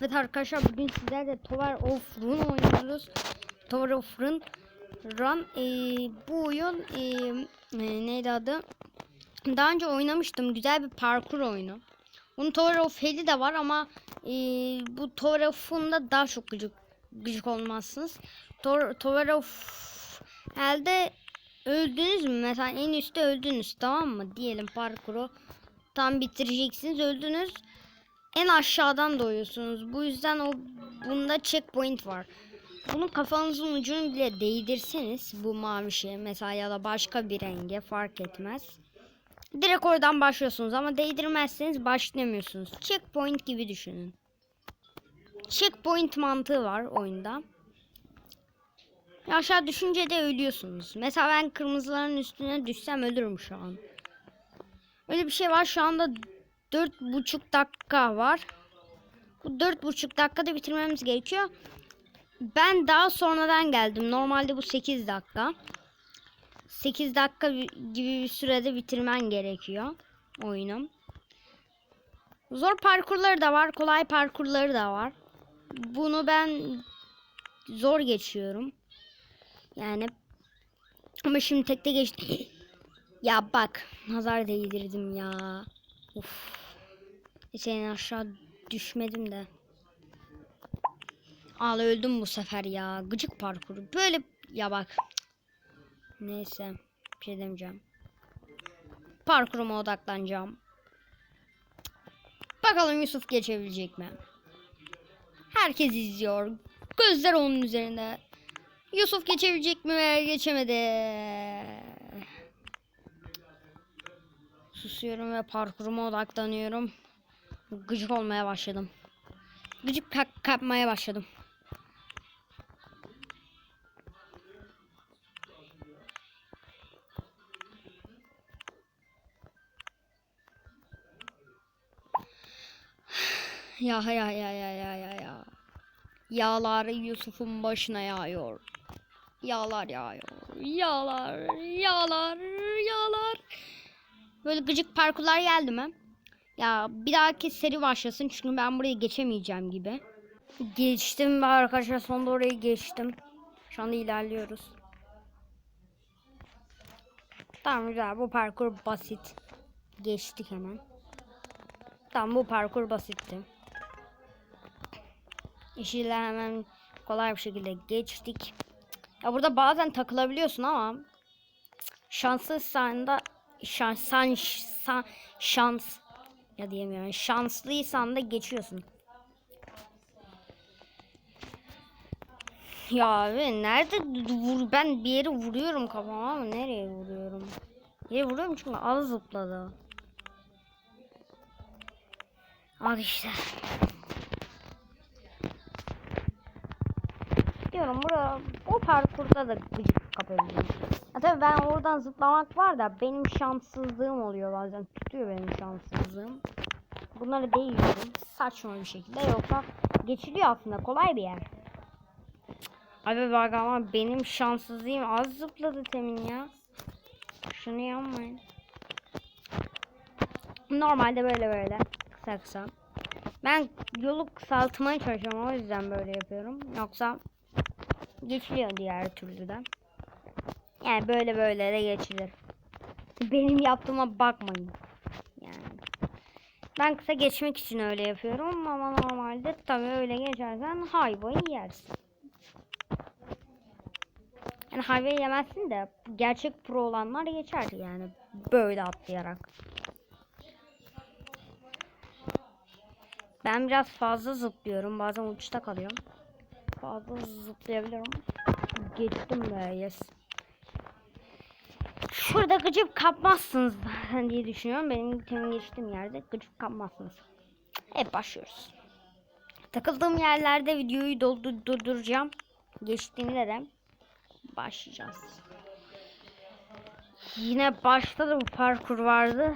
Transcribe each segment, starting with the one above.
Evet arkadaşlar bugün sizlerle Tower of Run oynuyoruz. Tower of Run. Run. Ee, bu oyun ee, e, neydi adı? Daha önce oynamıştım. Güzel bir parkur oyunu. Bunun Tower of Hell'i de var ama ee, bu Tower of'un da daha çok gıcık, gıcık olmazsınız. Tor, Tower of Hell'de öldünüz mü? Mesela en üstte öldünüz tamam mı? Diyelim parkuru tam bitireceksiniz öldünüz en aşağıdan doğuyorsunuz. Bu yüzden o bunda checkpoint var. Bunun kafanızın ucunu bile değdirseniz bu mavi şey mesela ya da başka bir renge fark etmez. Direkt oradan başlıyorsunuz ama değdirmezseniz başlamıyorsunuz. Checkpoint gibi düşünün. Checkpoint mantığı var oyunda. Aşağı düşünce de ölüyorsunuz. Mesela ben kırmızıların üstüne düşsem ölürüm şu an. Öyle bir şey var. Şu anda dört buçuk dakika var. Bu dört buçuk dakikada bitirmemiz gerekiyor. Ben daha sonradan geldim. Normalde bu 8 dakika. 8 dakika bi- gibi bir sürede bitirmen gerekiyor oyunu. Zor parkurları da var, kolay parkurları da var. Bunu ben zor geçiyorum. Yani ama şimdi tekte geçtim. ya bak, nazar değdirdim ya. Uf. Senin aşağı düşmedim de. Al öldüm bu sefer ya. Gıcık parkuru. Böyle ya bak. Neyse. Bir şey demeyeceğim. Parkuruma odaklanacağım. Bakalım Yusuf geçebilecek mi? Herkes izliyor. Gözler onun üzerinde. Yusuf geçebilecek mi geçemedi. Susuyorum ve parkuruma odaklanıyorum. Gıcık olmaya başladım. Gıcık kap kapmaya başladım. Ya ya ya ya ya ya ya. Yağlar Yusuf'un başına yağıyor. Yağlar yağıyor. Yağlar, yağlar. Böyle gıcık parkurlar geldi mi? Ya bir dahaki seri başlasın çünkü ben burayı geçemeyeceğim gibi. Geçtim ve arkadaşlar sonunda orayı geçtim. Şu anda ilerliyoruz. Tamam güzel bu parkur basit. Geçtik hemen. Tamam bu parkur basitti. İşiyle hemen kolay bir şekilde geçtik. Ya burada bazen takılabiliyorsun ama şanslıysan da şans, san, san- şans ya diyemiyorum. Şanslıysan da geçiyorsun. Ya abi nerede vur ben bir yere vuruyorum kafama ama nereye vuruyorum? Yere vuruyorum çünkü az zıpladı. Al işte. Diyorum bura o parkurda da gıcık kapabilirim. Ya tabii ben oradan zıplamak var da benim şanssızlığım oluyor bazen. Tutuyor benim şanssızlığım. Bunları değiyorum. Saçma bir şekilde yoksa geçiliyor aslında kolay bir yer. Abi bak ama benim şanssızlığım az zıpladı temin ya. Şunu yapmayın. Normalde böyle böyle kısa kısa. Ben yolu kısaltmaya çalışıyorum o yüzden böyle yapıyorum. Yoksa geçiliyor diğer türlü de. Yani böyle böyle de geçilir. Benim yaptığıma bakmayın. Yani. Ben kısa geçmek için öyle yapıyorum ama normalde tabii öyle geçersen hayvayı yersin. Yani hayvayı yemezsin de gerçek pro olanlar geçer yani böyle atlayarak. Ben biraz fazla zıplıyorum. Bazen uçta kalıyorum. Fazla zıplayabiliyorum. Geçtim be yes. Şurada gıcık kapmazsınız zaten diye düşünüyorum. Benim temin geçtiğim yerde gıcık kapmazsınız. Hep başlıyoruz. Takıldığım yerlerde videoyu doldur durduracağım. Geçtiğimde de başlayacağız. Yine başta da bu parkur vardı.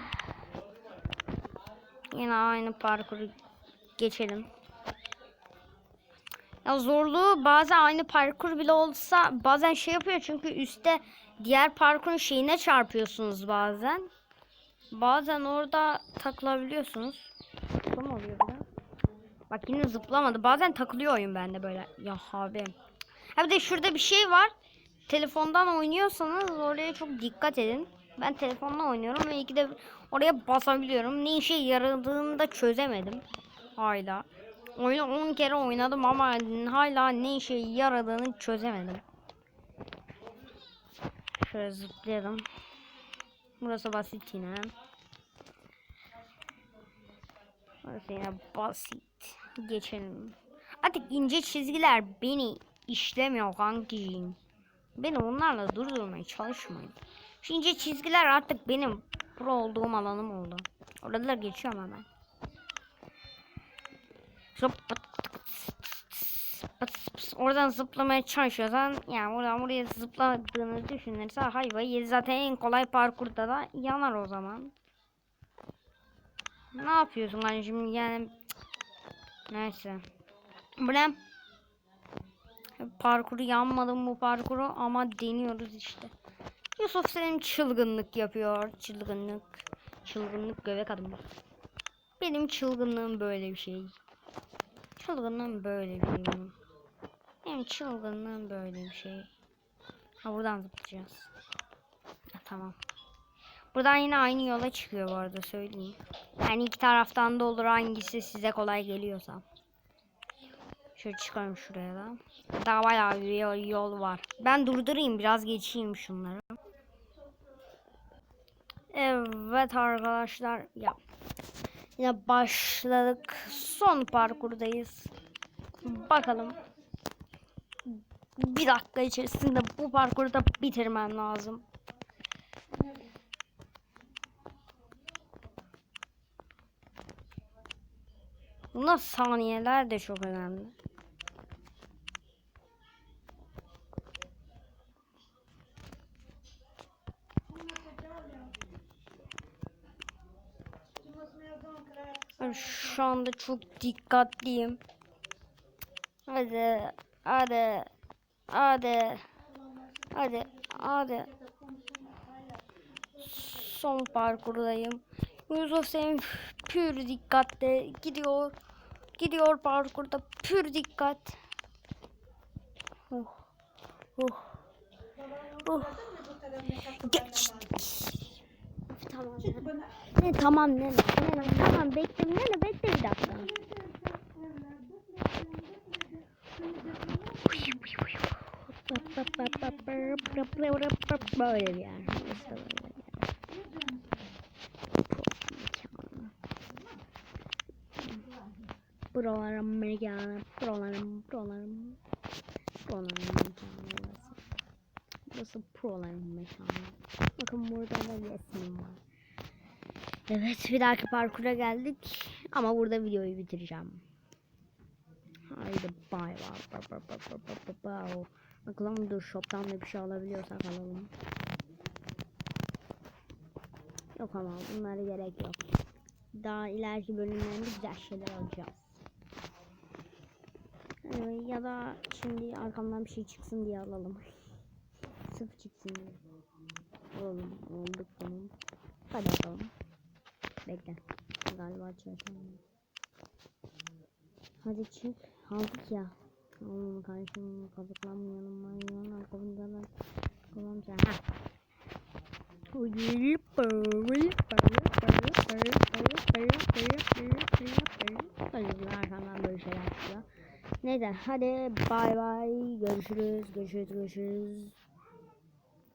Yine aynı parkuru geçelim. Ya zorluğu bazen aynı parkur bile olsa bazen şey yapıyor çünkü üstte diğer parkurun şeyine çarpıyorsunuz bazen. Bazen orada takılabiliyorsunuz. Tam oluyor bir. Bak yine zıplamadı. Bazen takılıyor oyun bende böyle. Ya abi. Ha bir de şurada bir şey var. Telefondan oynuyorsanız oraya çok dikkat edin. Ben telefonla oynuyorum ve iki de oraya basabiliyorum. Ne işe yaradığını da çözemedim. Hala. Oyunu 10 kere oynadım ama hala ne işe yaradığını çözemedim. Şöyle zıplayalım. Burası basit yine. Burası yine basit. Geçelim. Artık ince çizgiler beni işlemiyor kankiciğim. Beni onlarla durdurmaya çalışmayın. Şu ince çizgiler artık benim pro olduğum alanım oldu. Oralar geçiyorum hemen. Zıp. Oradan zıplamaya çalışıyorsan yani oradan buraya zıpladığını düşünürse hayvayı yedi. Zaten en kolay parkurda da yanar o zaman. Ne yapıyorsun kardeşim yani neyse. Bu ne? Parkuru yanmadım bu parkuru ama deniyoruz işte. Yusuf senin çılgınlık yapıyor. Çılgınlık. Çılgınlık göbek adım. Benim çılgınlığım böyle bir şey. Çılgınlığım böyle bir şey. Benim çılgınlığım böyle bir şey. Ha buradan zıplayacağız. Ha, tamam. Buradan yine aynı yola çıkıyor bu arada söyleyeyim. Yani iki taraftan da olur hangisi size kolay geliyorsa. Şöyle çıkalım şuraya da. Daha bayağı bir yol, yol var. Ben durdurayım biraz geçeyim şunları. Evet arkadaşlar ya. Yine başladık. Son parkurdayız. Bakalım. Bir dakika içerisinde bu parkurda bitirmem lazım. Bunda saniyeler de çok önemli. Ben şu anda çok dikkatliyim. Hadi, hadi, hadi, hadi, hadi. Son parkurdayım. Yusuf Selim pür dikkatle gidiyor. Gidiyor parkurda pür dikkat. Oh. Oh. Oh. Geçtik. Tamam. Ne tamam ne ne tamam bekle ne ne bekle bir dakika. Böyle bir yer. Bir. Buralarım mekanı, buralarım, buralarım, buralarım mekanı burası. Burası prolarım mekanı. Bakın burada da resmim var. Evet bir dahaki parkura geldik. Ama burada videoyu bitireceğim. Haydi bay bay. Bakalım dur shop'tan da bir şey alabiliyorsak alalım. Yok ama bunlara gerek yok. Daha ileriki bölümlerinde güzel şeyler alacağız. Ee, ya da şimdi arkamdan bir şey çıksın diye alalım. Sırf çıksın diye. Oğlum olduk bunun. Hadi bakalım. Bekle. Galiba çalışmıyor. Hadi çık. Aldık ya. Oğlum kardeşim kazıklanmayalım. Arkamızdan Tamam sen. Ha. Arkamdan böyle şeyler çıkıyor. Neyse hadi bay bay görüşürüz görüşürüz görüşürüz.